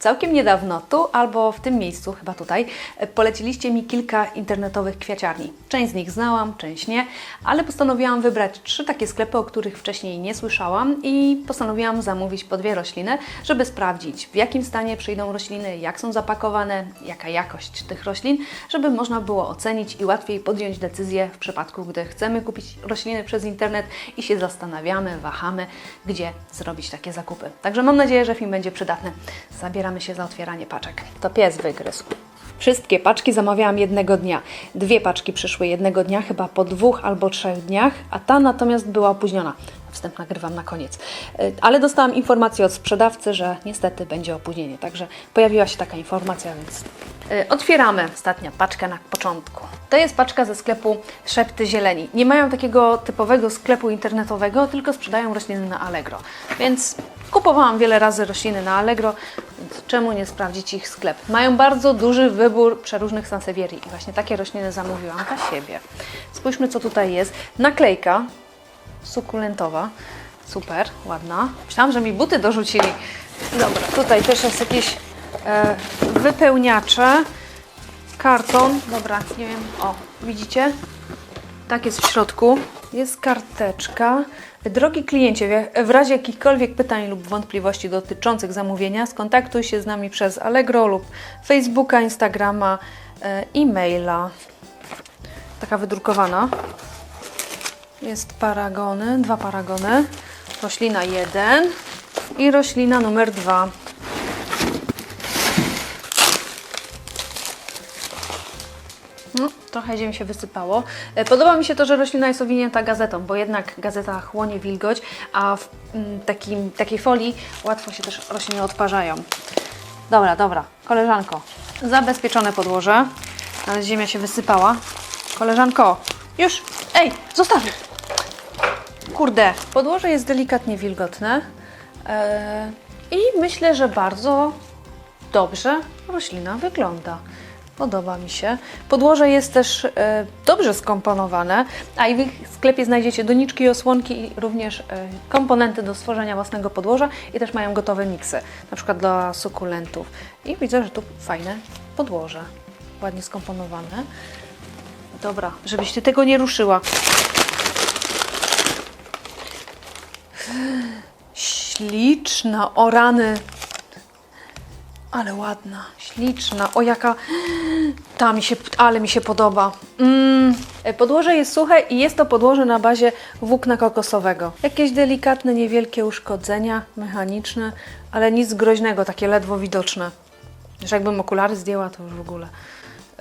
Całkiem niedawno tu albo w tym miejscu, chyba tutaj, e, poleciliście mi kilka internetowych kwiaciarni. Część z nich znałam, część nie, ale postanowiłam wybrać trzy takie sklepy, o których wcześniej nie słyszałam i postanowiłam zamówić po dwie rośliny, żeby sprawdzić w jakim stanie przyjdą rośliny, jak są zapakowane, jaka jakość tych roślin, żeby można było ocenić i łatwiej podjąć decyzję w przypadku, gdy chcemy kupić rośliny przez internet i się zastanawiamy, wahamy, gdzie zrobić takie zakupy. Także mam nadzieję, że film będzie przydatny. Zabieramy się za otwieranie paczek. To pies wygryzł. Wszystkie paczki zamawiałam jednego dnia. Dwie paczki przyszły jednego dnia, chyba po dwóch albo trzech dniach, a ta natomiast była opóźniona. Wstęp nagrywam na koniec. Y, Ale dostałam informację od sprzedawcy, że niestety będzie opóźnienie. Także pojawiła się taka informacja, więc y, otwieramy. Ostatnia paczka na początku. To jest paczka ze sklepu Szepty Zieleni. Nie mają takiego typowego sklepu internetowego, tylko sprzedają rośliny na Allegro. Więc kupowałam wiele razy rośliny na Allegro, więc czemu nie sprawdzić ich sklep? Mają bardzo duży wybór przeróżnych sansevierii i właśnie takie rośliny zamówiłam dla siebie. Spójrzmy, co tutaj jest. Naklejka sukulentowa. Super, ładna. Myślałam, że mi buty dorzucili. Dobra, tutaj też jest jakieś e, wypełniacze. Karton. Dobra, nie wiem. O, widzicie? Tak jest w środku. Jest karteczka. Drogi kliencie, w- razie jakichkolwiek pytań lub wątpliwości dotyczących zamówienia, skontaktuj się z nami przez Allegro lub Facebooka, Instagrama, e, e-maila. Taka wydrukowana. Jest paragony, dwa paragony. Roślina 1 i roślina numer 2. No, trochę ziemi się wysypało. E, Podoba mi się to, że roślina jest owinięta gazetą, bo jednak gazeta chłonie wilgoć, a w mm, takim, takiej folii łatwo się też rośliny odparzają. Dobra, dobra, koleżanko, zabezpieczone podłoże, ale ziemia się wysypała. Koleżanko, już, ej, zostawię. Kurde, podłoże jest delikatnie wilgotne e, i myślę, że bardzo dobrze roślina wygląda. Podoba mi się. Podłoże jest też e, dobrze skomponowane, a i w sklepie znajdziecie doniczki i osłonki i również e, komponenty do stworzenia własnego podłoża i też mają gotowe miksy, na przykład dla sukulentów. I widzę, że tu fajne podłoże, ładnie skomponowane. Dobra, żebyś Ty tego nie ruszyła. Śliczna, o rany. Ale ładna, śliczna. O jaka. Ta mi się, ale mi się podoba. Mm. Podłoże jest suche i jest to podłoże na bazie włókna kokosowego. Jakieś delikatne, niewielkie uszkodzenia mechaniczne, ale nic groźnego, takie ledwo widoczne. Że jakbym okulary zdjęła, to już w ogóle.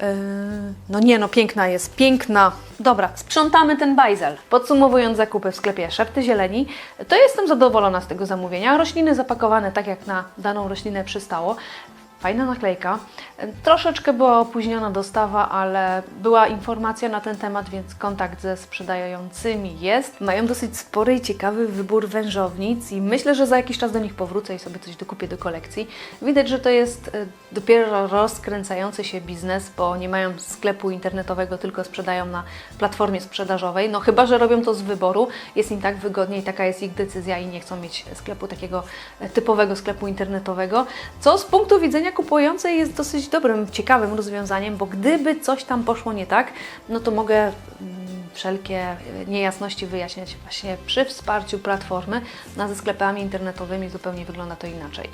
Yy, No nie, no piękna jest, piękna. Dobra, sprzątamy ten bajzel. Podsumowując zakupy w sklepie Szepty Zieleni, to jestem zadowolona z tego zamówienia. Rośliny zapakowane tak jak na daną roślinę przystało. Fajna naklejka. Troszeczkę była opóźniona dostawa, ale była informacja na ten temat, więc kontakt ze sprzedającymi jest. Mają dosyć spory i ciekawy wybór wężownic i myślę, że za jakiś czas do nich powrócę i sobie coś dokupię do kolekcji. Widać, że to jest e, dopiero rozkręcający się biznes, bo nie mają sklepu internetowego, tylko sprzedają na platformie sprzedażowej. No chyba, że robią to z wyboru, jest im tak wygodniej, taka jest ich decyzja i nie chcą mieć sklepu takiego e, typowego sklepu internetowego, co z punktu widzenia kupującej jest dosyć dobrym, ciekawym rozwiązaniem, bo gdyby coś tam poszło nie tak, no to mogę wszelkie e, niejasności wyjaśniać właśnie przy wsparciu platformy, no a ze sklepami internetowymi zupełnie wygląda to inaczej.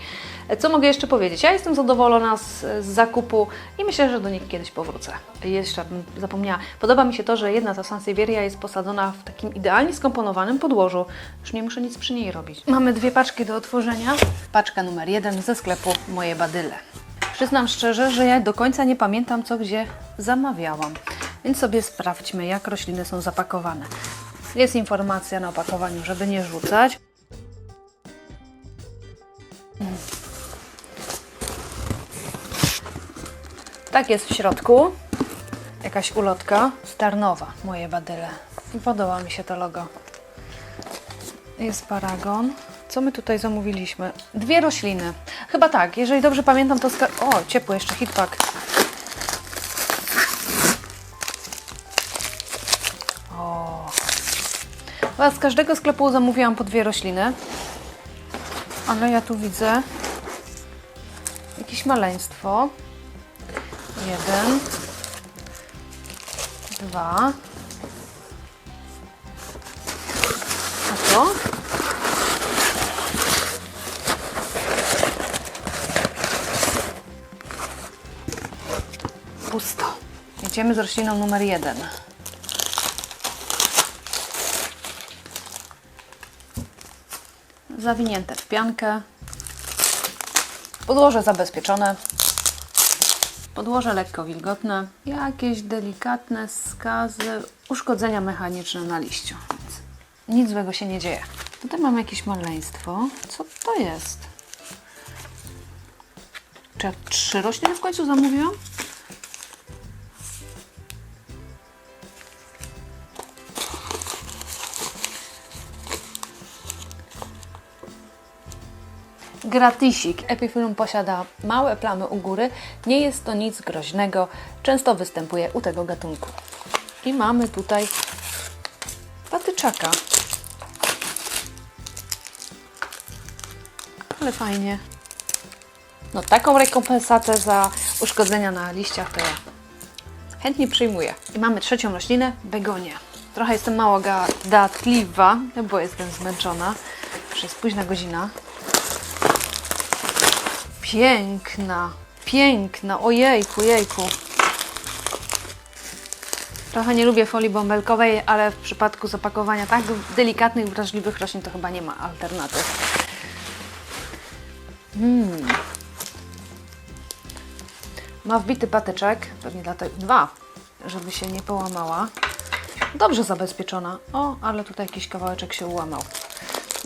E, Co mogę jeszcze powiedzieć? Ja jestem zadowolona z, z zakupu i myślę, że do nich kiedyś powrócę. Jeszcze zapomniała. Podoba mi się to, że jedna ta Sansevieria jest posadzona w takim idealnie skomponowanym podłożu. Już nie muszę nic przy niej robić. Mamy dwie paczki do otworzenia. Paczka numer jeden ze sklepu Moje Badyle. Przyznam szczerze, że ja do końca nie pamiętam, co gdzie zamawiałam. Więc sobie sprawdźmy, jak rośliny są zapakowane. Jest informacja na opakowaniu, żeby nie rzucać. Tak jest w środku. Jakaś ulotka z Tarnowa, moje badyle. I podoba mi się to logo. Jest paragon. Co my tutaj zamówiliśmy? Dwie rośliny. Chyba tak, jeżeli dobrze pamiętam, to... O, ciepły jeszcze hitpack. Z każdego sklepu zamówiłam po dwie rośliny. Ale ja tu widzę Jakieś maleństwo. Jeden. Dwa. A to? Pusto. Jedziemy z rośliną numer jeden. Zawinięte w piankę. Podłoże zabezpieczone. Podłoże lekko wilgotne. Jakieś delikatne skazy, uszkodzenia mechaniczne na liściu. Nic złego się nie dzieje. Tutaj mam jakieś maleństwo. Co to jest? Czy ja trzy rośliny w końcu zamówiłam? Gratisik. Epifilum posiada małe plamy u góry. Nie jest to nic groźnego. Często występuje u tego gatunku. I mamy tutaj patyczaka. Ale fajnie. No taką rekompensatę za uszkodzenia na liściach to ja chętnie przyjmuję. I mamy trzecią roślinę, begonię. Trochę jestem mało gadatliwa, bo jestem zmęczona. Już jest późna godzina. Piękna, piękna, ojejku, jejku. Trochę nie lubię folii bąbelkowej, ale w przypadku zapakowania tak delikatnych, wrażliwych roślin to chyba nie ma alternatyw. Mm. Ma wbity patyczek, pewnie dlatego dwa, żeby się nie połamała. Dobrze zabezpieczona. O, ale tutaj jakiś kawałeczek się ułamał.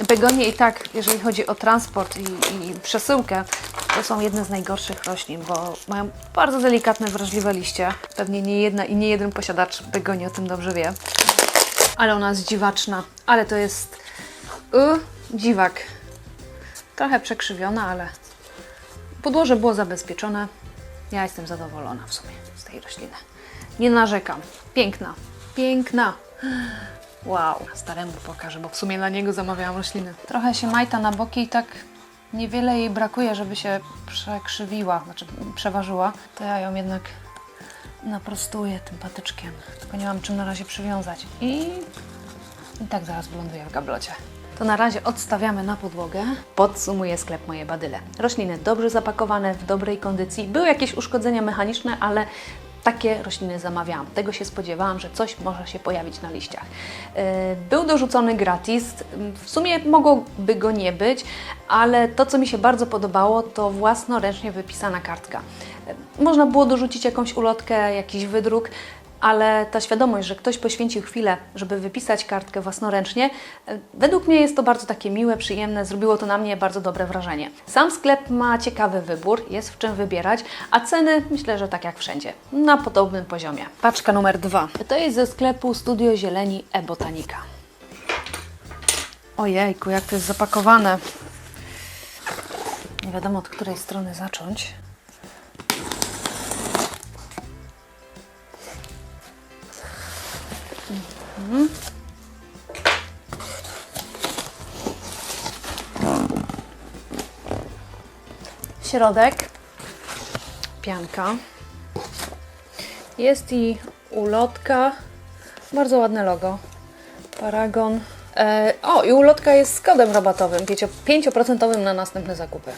Begonie i tak, jeżeli chodzi o transport i, i przesyłkę, to są jedne z najgorszych roślin, bo mają bardzo delikatne, wrażliwe liście. Pewnie nie jedna i nie jeden posiadacz begonii o tym dobrze wie. Ale ona jest dziwaczna. Ale to jest y, dziwak. Trochę przekrzywiona, ale podłoże było zabezpieczone. Ja jestem zadowolona w sumie z tej rośliny. Nie narzekam. Piękna. Piękna. Wow. Staremu pokażę, bo w sumie dla niego zamawiałam rośliny. Trochę się majta na boki i tak niewiele jej brakuje, żeby się przekrzywiła, znaczy przeważyła. To ja ją jednak naprostuję tym patyczkiem. Tylko nie mam czym na razie przywiązać. I, i tak zaraz wyląduję w gablocie. To na razie odstawiamy na podłogę. Podsumuję sklep Moje Badyle. Rośliny dobrze zapakowane, w dobrej kondycji. Były jakieś uszkodzenia mechaniczne, ale takie rośliny zamawiałam. Tego się spodziewałam, że coś może się pojawić na liściach. Yy, Był dorzucony gratis. W sumie mogłoby go nie być, ale to, co mi się bardzo podobało, to własnoręcznie wypisana kartka. Yy, Można było dorzucić jakąś ulotkę, jakiś wydruk, ale ta świadomość, że ktoś poświęcił chwilę, żeby wypisać kartkę własnoręcznie, e, według mnie jest to bardzo takie miłe, przyjemne, zrobiło to na mnie bardzo dobre wrażenie. Sam sklep ma ciekawy wybór, jest w czym wybierać, a ceny myślę, że tak jak wszędzie, na podobnym poziomie. Paczka numer dwa. To jest ze sklepu Studio Zieleni e-Botanika. Ojejku, jak to jest zapakowane. Nie wiadomo od której strony zacząć. Środek, pianka. Jest i ulotka. Bardzo ładne logo. Paragon. E, o, i ulotka jest z kodem rabatowym 5% na następne zakupy.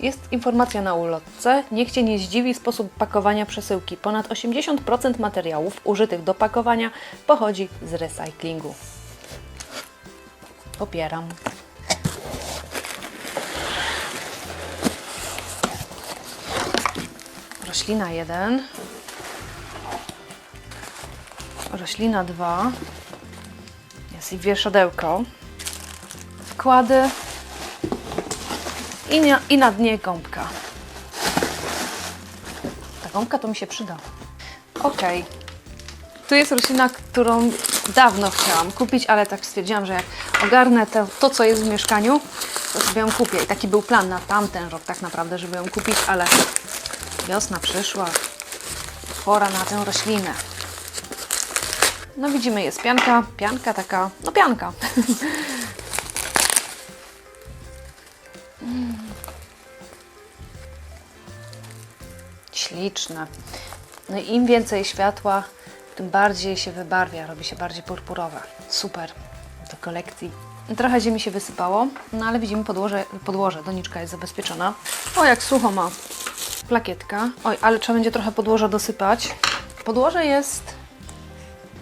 Jest informacja na ulotce. Niech Cię nie zdziwi sposób pakowania przesyłki. Ponad 80% materiałów użytych do pakowania pochodzi z recyklingu. Popieram. Roślina 1. Roślina 2. Jest i wieszadełko. Wkłady. I, na- I na dnie gąbka. Ta gąbka to mi się przyda. Ok. Tu jest roślina, którą dawno chciałam kupić, ale tak stwierdziłam, że jak ogarnę to, to co jest w mieszkaniu, to sobie ją kupię. I taki był plan na tamten rok tak naprawdę, żeby ją kupić, ale wiosna przyszła. Pora na tę roślinę. No widzimy, jest pianka, pianka taka, no pianka. Śliczne. No i im więcej światła, tym bardziej się wybarwia, robi się bardziej purpurowe. Super do kolekcji. Trochę ziemi się wysypało, no ale widzimy podłoże, podłoże, doniczka jest zabezpieczona. O, jak sucho ma plakietka. Oj, ale trzeba będzie trochę podłoża dosypać. Podłoże jest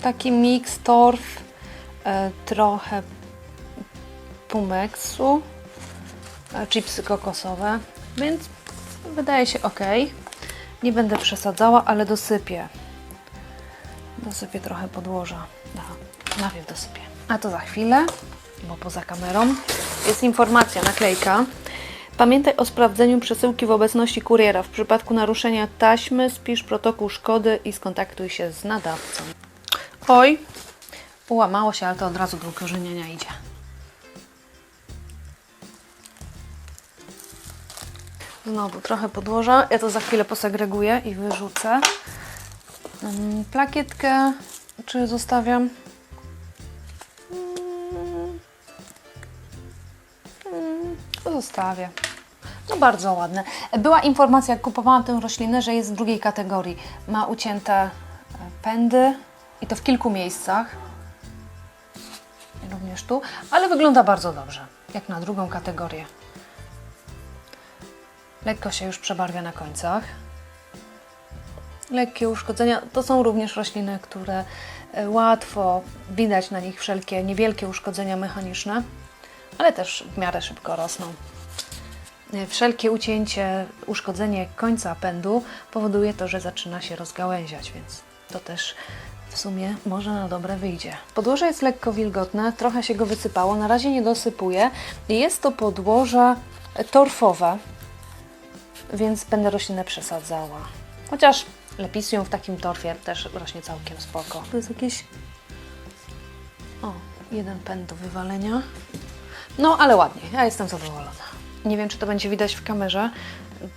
taki miks torf, e, trochę pumeksu, e, chipsy kokosowe, więc wydaje się ok. Nie będę przesadzała, ale dosypię. Dosypię trochę podłoża. Aha, dosypię. A to za chwilę, bo poza kamerą jest informacja, naklejka. Pamiętaj o sprawdzeniu przesyłki w obecności kuriera. W przypadku naruszenia taśmy spisz protokół szkody i skontaktuj się z nadawcą. Oj, ułamało się, ale to od razu do ukorzenienia idzie. Znowu trochę podłoża. Ja to za chwilę posegreguję i wyrzucę. Plakietkę czy zostawiam? Mm, mm, Zostawię. No bardzo ładne. Była informacja, jak kupowałam tę roślinę, że jest z drugiej kategorii. Ma ucięte e, pędy i to w kilku miejscach. Również tu, ale wygląda bardzo dobrze, jak na drugą kategorię. Lekko się już przebarwia na końcach. Lekkie uszkodzenia to są również rośliny, które e, łatwo widać na nich wszelkie niewielkie uszkodzenia mechaniczne, ale też w miarę szybko rosną. E, Wszelkie ucięcie, uszkodzenie końca pędu powoduje to, że zaczyna się rozgałęziać, więc to też w sumie może na dobre wyjdzie. Podłoże jest lekko wilgotne, trochę się go wysypało, na razie nie dosypuję. Jest to podłoże torfowe, więc będę roślinę przesadzała. Chociaż lepisium w takim torfie też rośnie całkiem spoko. To jest jakieś... O, jeden pęd do wywalenia. No, ale ładnie. Ja jestem zadowolona. Nie wiem, czy to będzie widać w kamerze.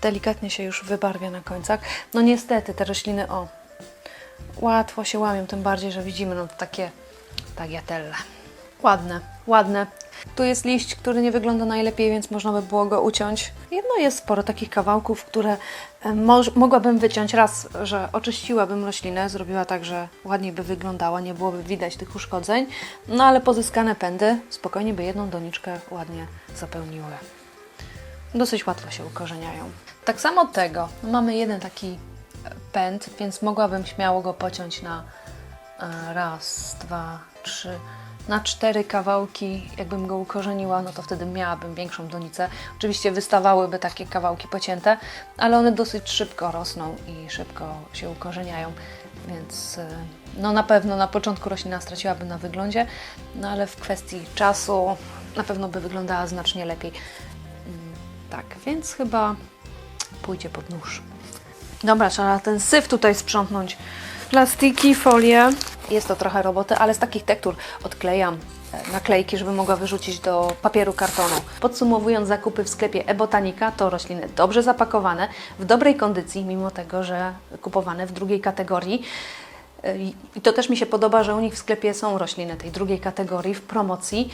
Delikatnie się już wybarwia na końcach. No niestety, te rośliny, o, łatwo się łamią, tym bardziej, że widzimy no takie tagliatelle. Ładne, ładne. Tu jest liść, który nie wygląda najlepiej, więc można by było go uciąć. Jedno jest sporo takich kawałków, które e, mogłabym wyciąć raz, że oczyściłabym roślinę, zrobiła tak, że ładniej by wyglądała, nie byłoby widać tych uszkodzeń, no ale pozyskane pędy spokojnie by jedną doniczkę ładnie zapełniły. Dosyć łatwo się ukorzeniają. Tak samo tego, no mamy jeden taki e, pęd, więc mogłabym śmiało go pociąć na e, raz, dwa, trzy, na cztery kawałki. Jakbym go ukorzeniła, no to wtedy miałabym większą donicę. Oczywiście wystawałyby takie kawałki pocięte, ale one dosyć szybko rosną i szybko się ukorzeniają, więc e, no na pewno na początku roślina straciłaby na wyglądzie, no ale w kwestii czasu na pewno by wyglądała znacznie lepiej. Tak, więc chyba pójdzie pod nóż. Dobra, trzeba ten syf tutaj sprzątnąć. Plastiki, folię. Jest to trochę roboty, ale z takich tektur odklejam e, naklejki, żeby mogła wyrzucić do papieru kartonu. Podsumowując zakupy w sklepie e-Botanika, to rośliny dobrze zapakowane, w dobrej kondycji, mimo tego, że kupowane w drugiej kategorii. E, I to też mi się podoba, że u nich w sklepie są rośliny tej drugiej kategorii w promocji.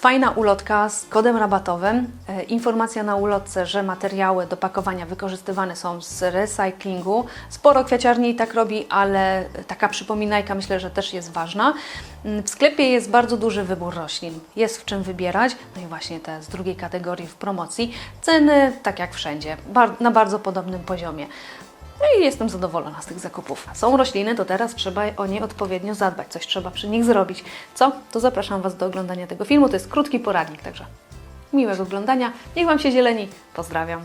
Fajna ulotka z kodem rabatowym. E, Informacja na ulotce, że materiały do pakowania wykorzystywane są z recyklingu. Sporo kwiaciarni tak robi, ale taka przypominajka myślę, że też jest ważna. Mm, W sklepie jest bardzo duży wybór roślin. Jest w czym wybierać. No i właśnie te z drugiej kategorii w promocji. Ceny, tak jak wszędzie, na bardzo podobnym poziomie. No i jestem zadowolona z tych zakupów. Są rośliny, to teraz trzeba o nie odpowiednio zadbać, coś trzeba przy nich zrobić. Co? To zapraszam Was do oglądania tego filmu. To jest krótki poradnik, także miłego oglądania. Niech Wam się zieleni. Pozdrawiam.